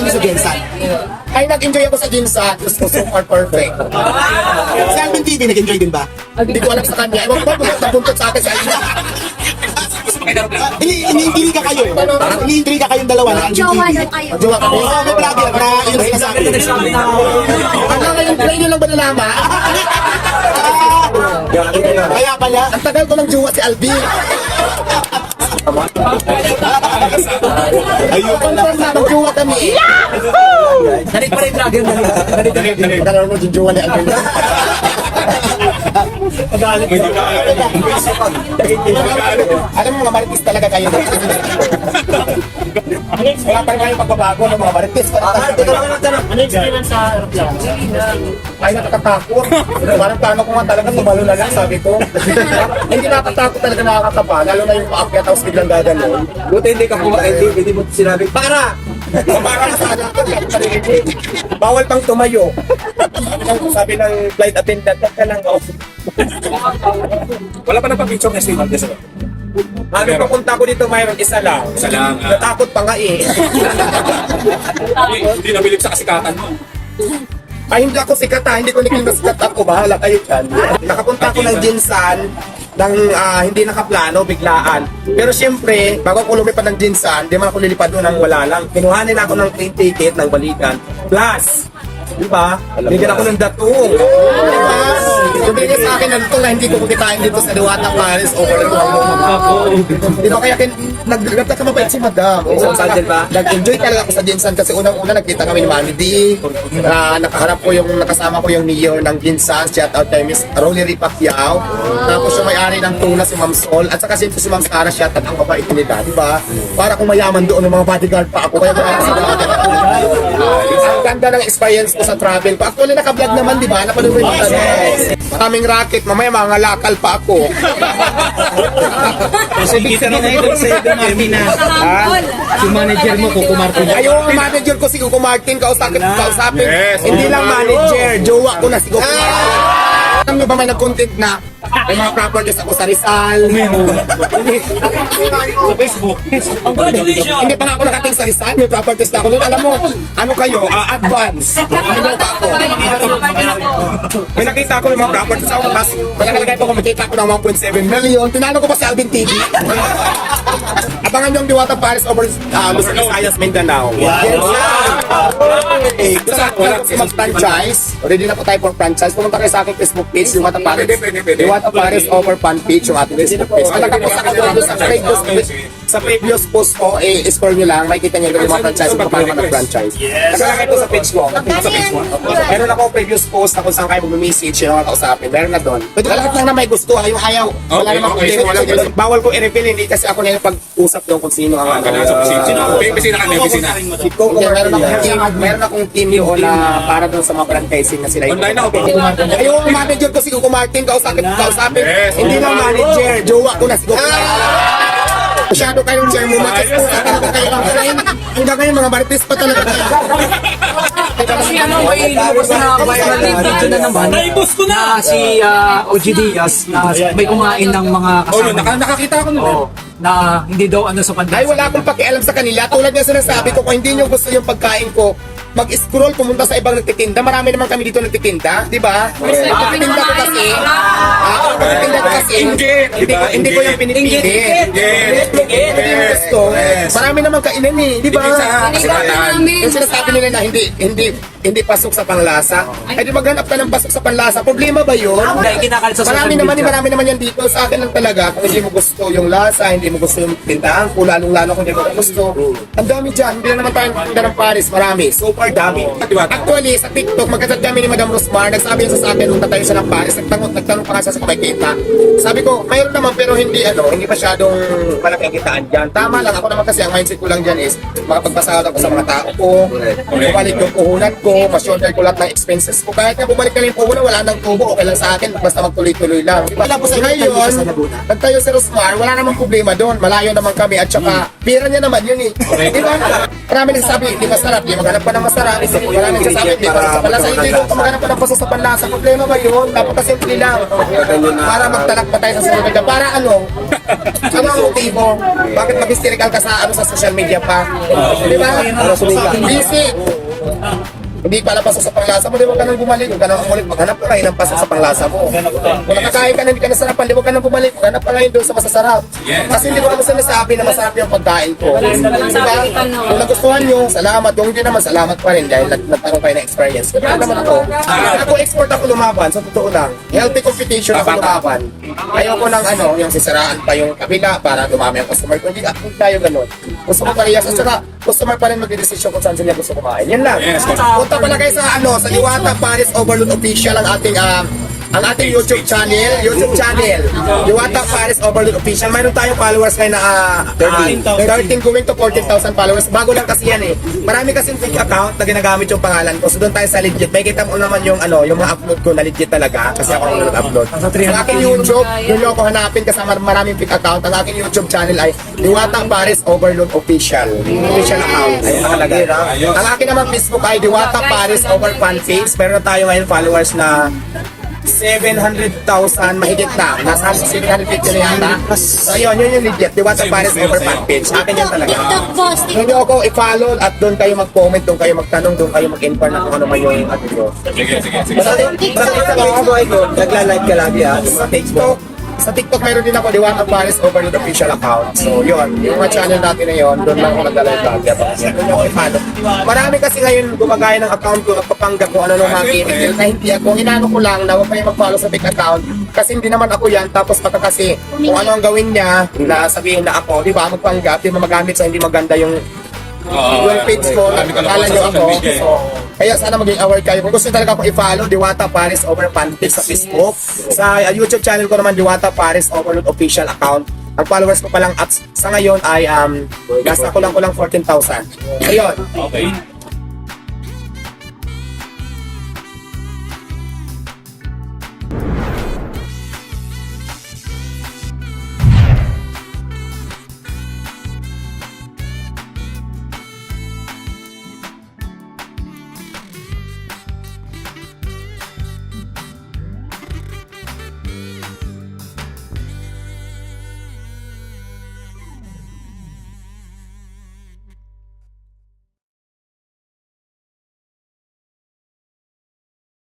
niyo sa Jensan? Ay, nag-enjoy ako sa Ginsa. Gusto super perfect. Si Alvin TV, nag-enjoy din ba? Hindi ko alam sa kanya. Ewan ko ba, buntot na buntot sa akin sa Alina. Ini iniintriga kayo. Iniintriga kayong dalawa na Alvin Jowa na kayo. Jowa ka. Oo, may vlogger na yun sinasabi. Ano ngayon, play nyo lang ba nalaman? Kaya pala, Ang tagal ko ng jowa si Alvin. Ayun pala. Confirm na, mag-jowa kami. Nalit pa rin vlogger. Nalit, nalit, nalit. Dalawa mo yung jowa ni Alvin. Alam mo mga marites talaga kayo. Wala pa rin kayong pagbabago ng mga marites. Ano experience sa aeroplano? Ay, nakakatakot. Parang plano ko nga talaga tumalo na lang, sabi ko. Hindi nakakatakot talaga nakakatapa, lalo na yung paakyat tapos biglang gaganon. Buti hindi ka kuma, hindi, hindi mo sinabi, para! Para sa akin, parinig. Bawal pang tumayo. Sabi ng, sabi ng flight attendant, "Huwag ka lang off. Wala pa na pag-picture na si Valdez. Mami, papunta ko dito, mayroon isa lang. Isa lang. ah. Natakot pa nga eh. Hindi, hindi nabilib sa kasikatan mo. Ay, hindi ako sikat ha. Hindi ko naging sikat ako. Bahala kayo dyan. Nakapunta ako ng Jinsan ng ah, hindi nakaplano, biglaan. Pero siyempre, bago ako lumipad ng Jinsan, di man ako lilipad doon ng wala lang. Kinuhanin ako ng train ticket ng balikan. Plus, di ba? Bigyan ako ng datong. Di ba? Bigyan sa akin ng datong na hindi ko kukitain dito sa Diwata Paris over the Di ba kaya kin nag nagtaka mabait si Madam. Oo, Sandal ba? Nag-enjoy talaga ako sa Jinsan kasi unang-una nagkita kami ni Mami D. Ah, nakaharap ko yung nakasama ko yung mayor ng Jinsan, shout out kay Miss Rolly Pacquiao. Tapos yung may-ari ng tuna si Ma'am Sol at saka si Ma'am Sara shout out ang kabait nila, di ba? Para kung mayaman doon ng mga bodyguard pa ako kaya sila. Ang ganda ng experience ko sa travel ko. Actually naka-vlog naman, di ba? Napanood mo yung mga Maraming racket, mamaya mga lakal pa ako. Kasi kita na ito sa ito, Martin, na si manager mo, Kuko Martin. Ay, yung manager ko si Coco Martin, kausapin, kausapin. Yes, Hindi lang manager, jowa ko na si Coco Martin. Alam niyo ba may nag-content na may mga properties ako sa Rizal. Sa Facebook. Hindi pa nga ako nakating sa Rizal, may properties na ako doon. Alam mo, ano kayo, ah, advance. Ano pa ako? May nakita ko yung mga properties ako, tapos pagkakalagay ko, kumikita ko ng 1.7 million. Tinalo ko pa sa Alvin TV. Abangan niyo ang Diwata Paris over uh, Luzon, Visayas, Mindanao. Yes. Eh, gusto ko mag-franchise. Ready na po tayo for franchise. Pumunta kayo sa aking Facebook page, Diwata Paris. Pwede, pwede, pwede. Diwata Paris over fan page yung ating Facebook page. Talaga po sa katulad sa previous, sa previous post ko, eh, score nyo lang, makikita nyo yung mga franchise kung paano ka nag-franchise. Nakalagay po sa page ko. Sa page ko. Meron ako previous post na kung saan kayo mag-message yung mga kausapin. Meron na doon. Pwede ka lahat lang na may gusto, ayaw ayaw. Wala Okay, namang okay, problema. sige, sige. Bawal ko i-reveal, hindi kasi ako na yung pag-usap doon kung sino ang Ang ganun sa opisina. Sino? May opisina ka, may opisina. Okay, meron akong team, meron akong team doon na para doon sa mga franchising na sila. Online ako, bro. Ay, yung manager ko si Coco Martin, kausapin, kausapin. Yes, Hindi lang manager, jowa ko na si Coco Martin. Masyado kayong mo, matches po sa talaga kayo ang friend. Hanggang ngayon, mga marites pa talaga kayo. Kasi ano, may lumabas na viral video na naman. Naibos ko na! si ah, OG Diaz na may kumain ng mga Oh, kasama. naka, nakakita ko nun. Na hindi daw ano sa Ay, pandemya. wala akong pakialam sa kanila. Tulad nga sinasabi ko, kung hindi nyo gusto yung pagkain ko, mag-scroll, pumunta sa ibang nagtitinda. Marami naman kami dito nagtitinda, di ba? Nagtitinda ko kasi. Ah, nagtitinda ko kasi. Inggit, Hindi di ko, hindi ko yung pinipili. Yes. Hindi yung gusto. Marami naman kainan eh, di ba? Inggit kasikatan. Yung sinasabi nila na hindi hindi hindi pasok sa panglasa. Ay di maghanap ka ng pasok sa panlasa. Problema ba yun? Hindi, kinakalat sa Marami social naman, media. marami naman yan dito. Sa akin lang talaga, kung hindi mo gusto yung lasa, hindi mo gusto yung tindahan ko, lalong-lalo kung hindi mo gusto. Ang dami dyan. Hindi na naman tayo tinda ng Paris. Marami. Super dami. Actually, sa TikTok, magkasat kami ni Madam Rosmar. Nagsabi niya sa akin nung tatayo siya ng Paris. Nagtanong, nagtanong pa nga siya sa kumikita. Sabi ko, mayroon naman pero hindi ano, hindi masyadong malaki ang kitaan dyan. Tama lang. Ako naman kasi ang mindset ko lang dyan is makapagpasahod ako sa mga tao ko. Bumalik yung puhunan ko. Mas-shoulder ko lahat ng expenses ko. Kahit na bumalik na yung puhunan, wala nang tubo. Okay lang sa akin. Basta magtuloy-tuloy lang. Po sa ngayon, nagtayo si Rosmar, wala namang problema doon. Malayo naman kami at saka pira niya naman yun eh. Di ba? Marami nagsasabi, hindi masarap. Di maghanap pa ng masarap. Maraming nagsasabi, di ba? Sa panlasa, hindi ko kumaganap pa ng puso sa panlasa. Problema ba yun? Napakasimple lang. Para magtalak pa tayo sa social media. Para ano? Ano ang motibo? Bakit mag-hysterical ka sa, ano, sa social media pa? Di ba? Busy. Hindi pala paso sa panglasa mo, di ba ka nang bumalik? Huwag ka nang umulit, maghanap ka ngayon ng paso sa panglasa mo. Kung nakakain ka na hindi ka nasarapan, di ba ka nang bumalik? Maghanap ka ngayon doon sa masasarap. Kasi hindi ko naman sinasabi na masarap yung pagkain ko. Di ba? Kung nagustuhan nyo, salamat. Kung hindi naman, salamat pa rin dahil nag- nagkaroon kayo ng experience. Kaya naman ako, ako export ako lumaban, sa totoo lang. Healthy competition ako lumaban. Ayoko ng ano, yung sisiraan pa yung kabila para dumami ang customer. Hindi, hindi tayo ganun. Gusto ko parehas. At saka, customer pa rin magdidesisyon kung saan sila gusto kumain. Yan lang. Yes, Punta pala kayo sa ano, sa Liwata Paris Overload Official ang ating ah, ang ating YouTube channel, YouTube channel, Liwata Paris Overload Official. Mayroon tayong followers ngayon na ah, ah, 13 going to 14,000 followers. Bago lang kasi yan eh. Marami kasing fake account na ginagamit yung pangalan ko. So doon tayo sa legit. May kita mo naman yung ano, yung mga upload ko na legit talaga kasi ako ang nag-upload. Sa aking YouTube, yun yung ako hanapin kasi mar- maraming fake account. Ang aking YouTube channel ay Liwata Paris Overload Official. Official account. Ayun nakalagay. Ang akin naman Facebook ay Diwata Paris Over Fan Page. Meron na tayo ngayon followers na 700,000 mahigit na. Nasa 750 na yata. So yun, yun yung legit. Diwata Paris Over Fan Page. Akin yan talaga. TikTok boss, Kung nyo ako i-follow at doon kayo mag-comment, doon kayo magtanong, doon kayo mag-inquire na kung ano man yung ano nyo. Sige, sige, sige. Sa TikTok, Nagla-live ka lagi ah. sa TikTok, sa TikTok meron din ako Diwata Paris Overload official account. So yun, yung mga channel natin na yun, doon lang ako nagla-live lagi. Doon ako i-follow. Marami kasi ngayon gumagaya ng account ko at papanggap kung ano nung mga gimmick. Na hindi ako, inano ko lang na huwag kayo mag-follow sa fake account. Kasi hindi naman ako yan. Tapos pagka kasi kung ano ang gawin niya, na sabihin na ako, di ba, magpanggap, di ba magamit sa hindi maganda yung yung page ko, ko nakakala sa ako. media. So, kaya sana maging aware kayo. Kung gusto talaga ako i-follow, Diwata Paris Over Fanpage sa Facebook. Sa uh, YouTube channel ko naman, Diwata Paris Overload Official Account. Ang followers ko palang at sa ngayon ay um, nasa kulang-kulang 14,000. Ayun. Okay.